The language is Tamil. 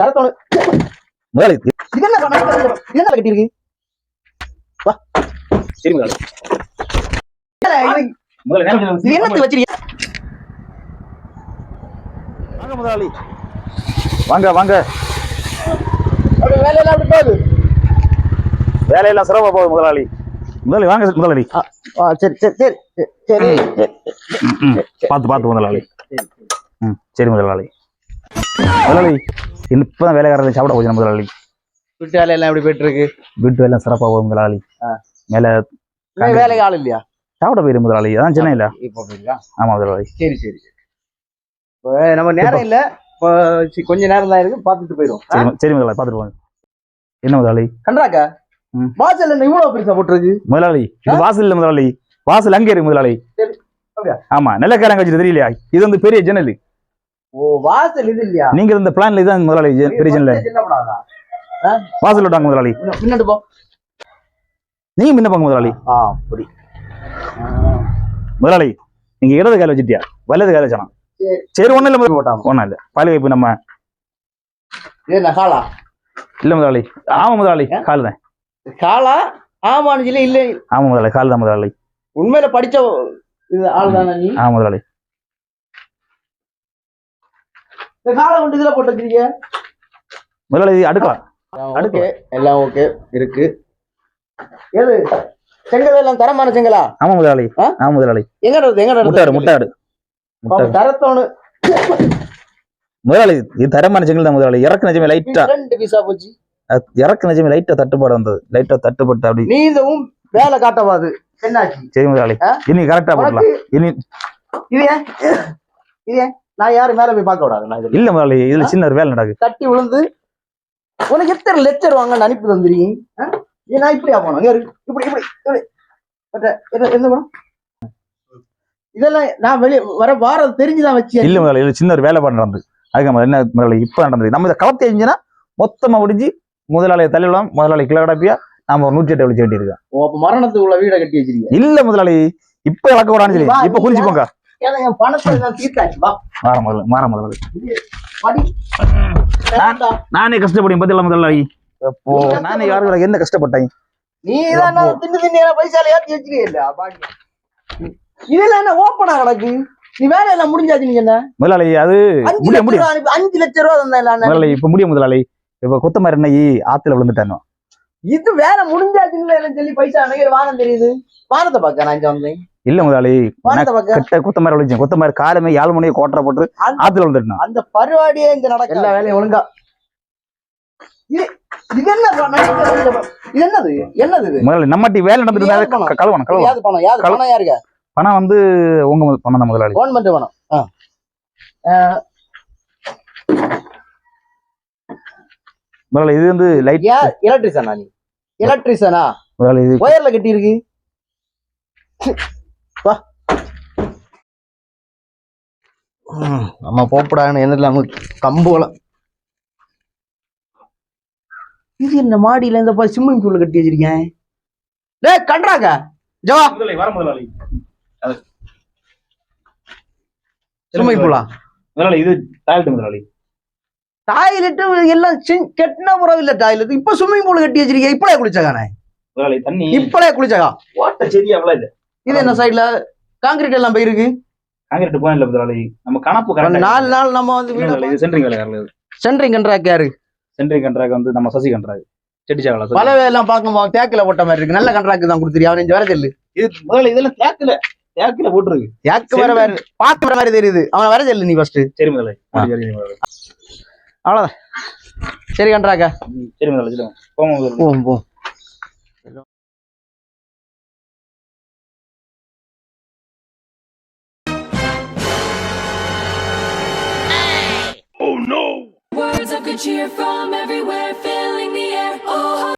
தரத்தோடு. முதலாளி இது என்ன பண்ண இது என்ன கட்டி இருக்கு சரி முதலாளி. முதலாளி நேரம் இது என்னத்து வச்சிருக்கீங்க வாங்க முதலாளி. வாங்க வேலையெல்லாம் அப்படி போகுது? வேலையெல்லாம் போகுது முதலாளி. முதலாளி வாங்க முதலாளி. ஆ, சரி சரி சரி. பார்த்து பார்த்து முதலாளி. ம் சரி முதலாளி. முதலாளி இப்பதான் வேலைக்காரர்கள் சாப்பிட போச்சு முதலாளி. வீட்டு வேலையெல்லாம் எப்படி போயிட்டு இருக்கு வீட்டு வேலை சிறப்பாக போகுது முதலாளி. மேல வேலைக்கு ஆள் இல்லையா? சாப்பிட போயிரு முதலாளி. அதான் சென்னையில. இப்போ போயிருக்கா ஆமா முதலாளி. சரி சரி இப்போ நம்ம நேரம் இல்ல. இப்போ கொஞ்ச நேரம் தான் இருக்கு. பார்த்துட்டு போயிடும் சரி முதலாளி பார்த்துட்டு போங்க. என்ன முதலாளி? கண்டாக்கா. வாசல் என்ன இவ்வளவு பெருசா போட்டுருக்கு? முதலாளி இது வாசல் இல்ல முதலாளி. வாசல் அங்கே இருக்கு முதலாளி? ஆமா நிலக்காரங்க வச்சு தெரியலையா இது வந்து பெரிய ஜன்னல். வாசல் இது இல்லையா? நீங்க இருந்த பிளான்ல இதான் முதலாளி பண்ணாதா வாசல் விட்டாங்க முதலாளி. முன்னாடி போ. நீங்க முன்ன போங்க முதலாளி. அப்படி. முதலாளி நீங்க இடது கால வச்சுட்டியா? வலது கால வச்சானா? சரி. ஒண்ணும் இல்ல. போட்டாங்க ஒண்ணும் இல்ல. பாலி வைப்பு நம்ம காலா? இல்ல முதலாளி. ஆமா முதலாளி. கால் தான். காலா? ஆமான்னு சொல்லி இல்ல. ஆமா முதலாளி. கால் தான் முதலாளி. உண்மையில படிச்ச இது ஆள் தானே ஆமா முதலாளி. இந்த காலை கொண்டு இதுல போட்டு வச்சிருக்கீங்க முதலாளி இது அடுக்கலாம் ஓகே எல்லாம் ஓகே இருக்கு. எது? செங்கல் எல்லாம் தரமான செங்கலா? ஆமா முதலாளி? ஆமா முதலாளி. எங்க நடக்குது எங்க முட்டாடு நடக்குது முட்டாடு முட்டாடு தரத்தோணு முதலாளி இது தரமான செங்கல் தான் முதலாளி. இறக்கு நிஜமே லைட்டா ரெண்டு பீஸா போச்சு. இறக்கு நிஜமே லைட்டா தட்டுப்பாடு வந்தது. லைட்டா தட்டுப்பட்டு அப்படி. நீ இந்த உம் வேலை காட்டவாது என்னாச்சு? சரி முதலாளி? இனி கரெக்டா போடலாம். இனி இது ஏன்? இது ஏன்? நான் யாரும் மேல போய் பார்க்க விடாது இல்ல முதலாளி இதுல சின்ன ஒரு வேலை நடக்குது. தட்டி விழுந்து உனக்கு எத்தனை லெக்சர் வாங்க அனுப்பி தந்துருக்கீங்க நான் இப்படியா போனோம். இப்படி இப்படி இப்படி என்ன- படம்? இதெல்லாம் நான் வெளியே வர வாரம் தெரிஞ்சுதான் வச்சேன் இல்ல முதலாளி இதுல சின்ன ஒரு வேலைப்பாடு நடந்தது அதுக்கு என்ன முதலாளி இப்ப நடந்தது? நம்ம இதை கலத்தி எரிஞ்சுனா மொத்தமா முடிஞ்சு முதலாளியை தள்ளிவிடலாம் முதலாளி கிலோடப்பியா நாம ஒரு நூற்றி எட்டு வலிச்சு வேண்டியிருக்கோம் ஓ, அப்ப மரணத்துக்கு உள்ள வீடை கட்டி வச்சிருக்கீங்க. இல்ல முதலாளி இப்ப இழக்க விடான்னு சொல்லி இப்ப போங்க. ஏன்னா என் பணத்தை நான் தீர்த்தாச்சு. வா. மாற முதல்ல மாற படி. நானே கஷ்டப்படும் பதில அப்போ நானே யாருக்கு என்ன கஷ்டப்பட்டேன்? நீ தான் தின்னு தின்னு பைசால ஏத்தி வச்சிருக்கீல்ல பாக்கி இதெல்லாம் என்ன ஓப்பனா கிடக்கு? நீ வேலை எல்லாம் முடிஞ்சாச்சு நீங்க என்ன? முதலாளி அது அஞ்சு முடிய லட்சம் முடியும். அஞ்சு லட்சம் ரூபா தந்தேன் முதலாளி இப்ப முடியும் முதலாளி. இப்ப கொத்தமர எண்ணெய் ஆத்துல விழுந்துட்டானோ? இது வேலை முடிஞ்சாச்சுன்னு சொல்லி பைசா அன்னைக்கு வானம் தெரியுது. வானத்தை பார்க்க நான் வந்தேன். இல்ல முதலாளி கிட்ட கொத்தமர விழுந்துச்சு கொத்தமர காலமே ஏழு மணியை கோட்டரை போட்டு ஆத்துல விழுந்துட்டான் அந்த பருவாடியே இங்க நடக்க எல்லா வேலையும் ஒழுங்கா. இது என்னது? என்னது நம்மட்டி வேலை நடந்துட்டு பணம்? யாருங்க? வந்து உங்க பணம் தான் முதலாளி. கவர்மெண்ட் பணம். முதலாளி இது வந்து லைட் எலக்ட்ரிஷனா நீ? எலக்ட்ரிஷனா முதலாளி இது ஒயர்ல கட்டி இருக்கு வா. நம்ம போப்படான்னு என்ன இல்லாம இது என்ன மாடியில இந்த ஸ்விம்மிங் பூல் கட்டி வச்சிருக்கேன். டேய் கண்றாங்க ஜவா வர முதலாளி. ஸ்விம்மிங் பூலா முதலாளி இது டாய்லெட் முதலாளி. டாய்லெட் எல்லாம் கெட்டின புறம் இல்ல டாய்லெட் இப்ப ஸ்விம்மிங் பூல் கட்டி வச்சிருக்கேன் இப்பளே குளிச்சகானே முதலாளி தண்ணி. இப்பளே குளிச்சகா ஓட்ட செடி அவ்வளவு இல்ல. இது என்ன சைடுல காங்கிரீட் எல்லாம் போயிருக்கு காங்கிரீட் போய் இல்ல முதலாளி நம்ம கணப்பு கரெக்ட் நாலு நாள் நம்ம வந்து வீடு இது சென்ட்ரிங் வேலை யாரு சென்ட்ரிங் கண்ட்ராக்ட் யாரு? சென்ட்ரிங் கண்ட்ராக் வந்து நம்ம சசி கண்ட்ராக் செடி சாவலா பலவே எல்லாம் பார்க்கும் தேக்கில போட்ட மாதிரி இருக்கு. நல்ல கண்ட்ராக்ட் தான் கொடுத்துருக்கீங்க அவன் வேற சொல்லு இது முதல்ல இதெல்லாம் தேக்கல தேக்கல போட்டுருக்கு. தேக்கு வேற வேற பார்க்க வேற மாதிரி தெரியுது. அவன் வேற சொல்லு நீ ஃபர்ஸ்ட் சரி முதலாளி. அவ்வளவுதான். சரி கண்ட்ராக்க சரி முதலாளி சொல்லுங்க போங்க Words of good cheer from everywhere filling the air. Oh.